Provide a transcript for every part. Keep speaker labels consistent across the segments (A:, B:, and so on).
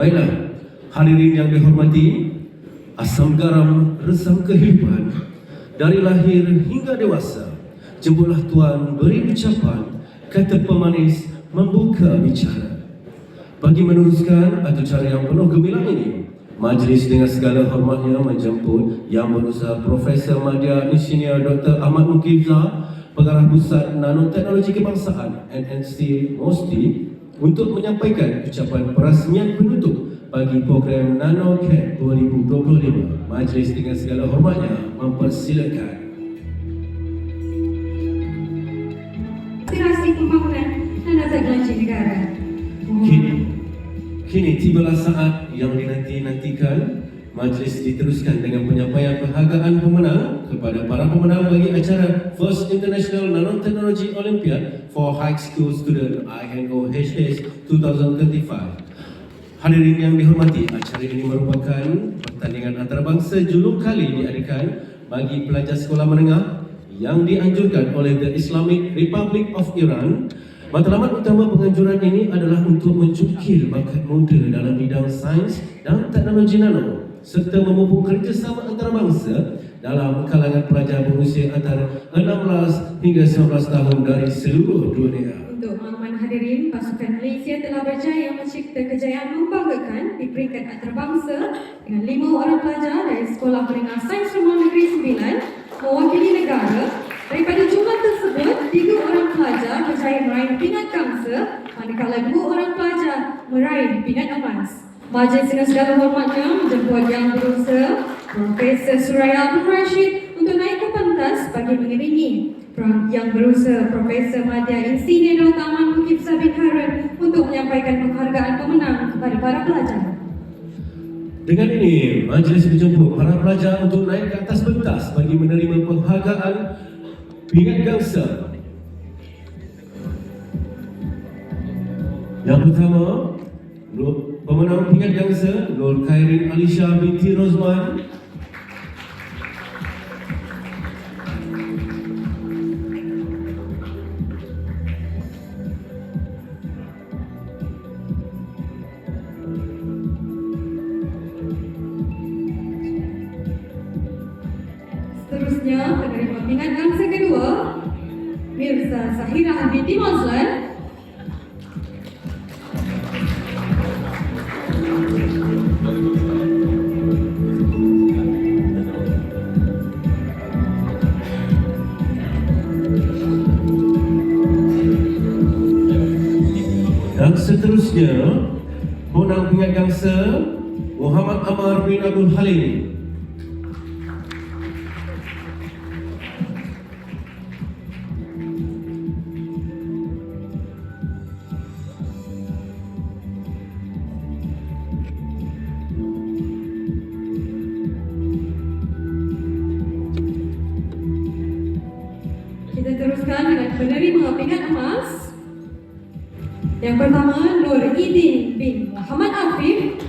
A: Baiklah, hadirin yang dihormati, asam garam resam kehidupan dari lahir hingga dewasa. Jemputlah Tuan beri ucapan, kata pemanis membuka bicara. Bagi meneruskan atau cara yang penuh gemilang ini, majlis dengan segala hormatnya menjemput Yang Berusaha Profesor Madya Insinyur Dr. Ahmad Mukibza, Pengarah Pusat Nanoteknologi Kebangsaan NNC MOSTI untuk menyampaikan ucapan perasmian penutup bagi program NanoCat 2025. Majlis dengan segala hormatnya mempersilakan.
B: aspirasi pembangunan nanoteknologi negara.
A: Kini, kini tibalah saat yang dinanti-nantikan Majlis diteruskan dengan penyampaian penghargaan pemenang kepada para pemenang bagi acara First International Nanotechnology Olympiad for High School Student INOHS 2025. Hadirin yang dihormati, acara ini merupakan pertandingan antarabangsa julung kali diadakan bagi pelajar sekolah menengah yang dianjurkan oleh The Islamic Republic of Iran Matlamat utama penganjuran ini adalah untuk mencukil bakat muda dalam bidang sains dan teknologi nano serta memupuk kerjasama antarabangsa dalam kalangan pelajar berusia antara 16 hingga 19 tahun dari seluruh dunia.
B: Untuk makluman hadirin, pasukan Malaysia telah berjaya mencipta kejayaan membanggakan di peringkat antarabangsa dengan lima orang pelajar dari Sekolah Menengah Sains Rumah Negeri Sembilan mewakili negara. Daripada jumlah tersebut, tiga orang pelajar berjaya meraih pingat gangsa manakala dua orang pelajar meraih pingat emas. Majlis dengan segala hormatnya menjemput yang berusaha Profesor Suraya Abdul Rashid untuk naik ke pentas bagi mengiringi yang berusaha Profesor Madya Insinyur Dr. Ahmad Mukib Sabit Harun untuk menyampaikan penghargaan pemenang kepada para pelajar.
A: Dengan ini, majlis menjemput para pelajar untuk naik ke atas pentas bagi menerima penghargaan pingat gangsa. Yang pertama, pemenang pingat gangsa Nur Khairin Alisha binti Rozman.
B: Seterusnya, penerima pingat gangsa kedua, Mirza Zahira binti Mazlan
A: seterusnya pemenang pingat gangsa Muhammad Amar bin Abdul Halim
B: Kita teruskan dengan penerima pingat emas. Yang pertama, Nur Idin bin Muhammad Afif.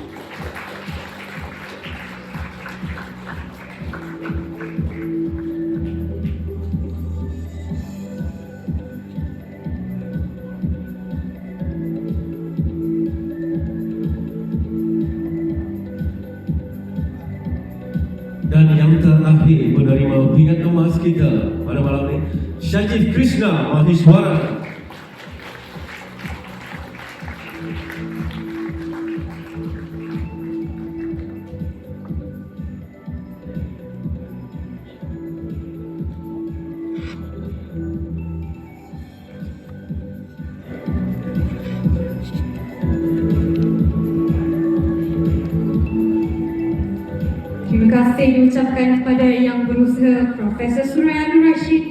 A: dan yang terakhir penerima pingat emas kita pada malam ini Syajif Krishna Mahishwara
B: kasih diucapkan kepada yang berusaha Profesor Suraya Abdul Rashid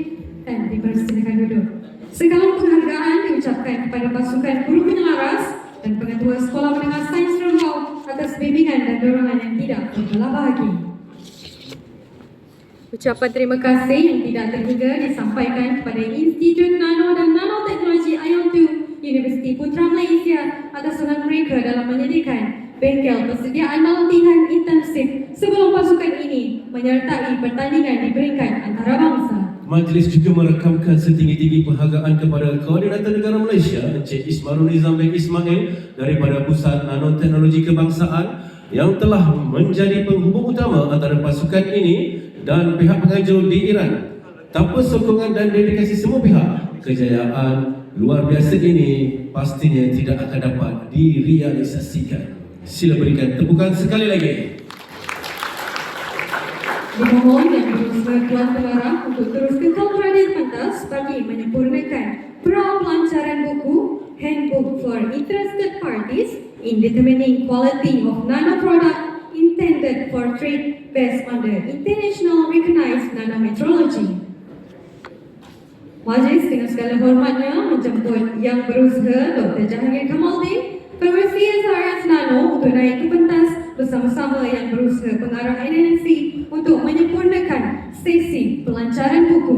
B: dan dipersilakan duduk. Sekarang penghargaan diucapkan kepada pasukan guru penyelaras dan pengetua Sekolah Menengah Sains Rembau atas bimbingan dan dorongan yang tidak terbelah bagi. Ucapan terima kasih yang tidak terhingga disampaikan kepada Institut Nano dan Nanoteknologi ION 2 Universiti Putra Malaysia atas sokongan mereka dalam menyediakan bengkel persediaan latihan intensif sebelum pasukan ini menyertai pertandingan di peringkat antarabangsa.
A: majlis juga merakamkan setinggi-tinggi penghargaan kepada Koordinator Negara Malaysia Encik Ismarul Nizam bin Ismail daripada Pusat Nanoteknologi Kebangsaan yang telah menjadi penghubung utama antara pasukan ini dan pihak pengajar di Iran. Tanpa sokongan dan dedikasi semua pihak, kejayaan luar biasa ini pastinya tidak akan dapat direalisasikan. Sila berikan tepukan sekali lagi.
B: Dimohon yang berusaha Tuan Pelarang untuk terus kekal berada di bagi menyempurnakan pra-pelancaran buku Handbook for Interested Parties in Determining Quality of Nano Product intended for trade based on the International Recognized Nanometrology. Majlis dengan segala hormatnya menjemput yang berusaha Dr. Jahangir Kamaldin, Pengerusi SRS Nano untuk naik ke pentas bersama-sama yang berusaha pengarah NNC untuk menyempurnakan sesi pelancaran buku.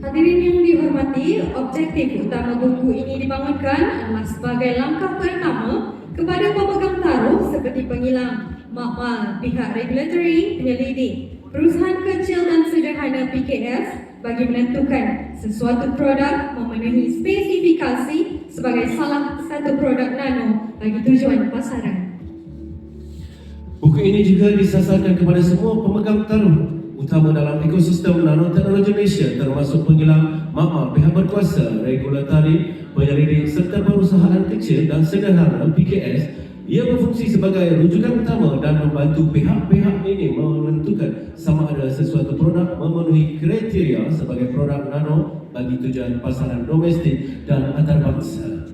B: Hadirin yang dihormati, objektif utama buku ini dibangunkan adalah sebagai langkah pertama kepada pemegang taruh seperti pengilang, makmal, pihak regulatory, penyelidik, perusahaan kecil dan sederhana PKS bagi menentukan sesuatu produk memenuhi spesifikasi sebagai salah satu produk nano bagi tujuan pasaran.
A: Buku ini juga disasarkan kepada semua pemegang taruh utama dalam ekosistem nanoteknologi Malaysia termasuk pengilang, makmal, pihak berkuasa, regulatori, penyelidik serta perusahaan kecil dan sederhana PKS ia berfungsi sebagai rujukan utama dan membantu pihak-pihak ini menentukan sama ada sesuatu produk memenuhi kriteria sebagai produk nano bagi tujuan pasaran domestik dan antarabangsa.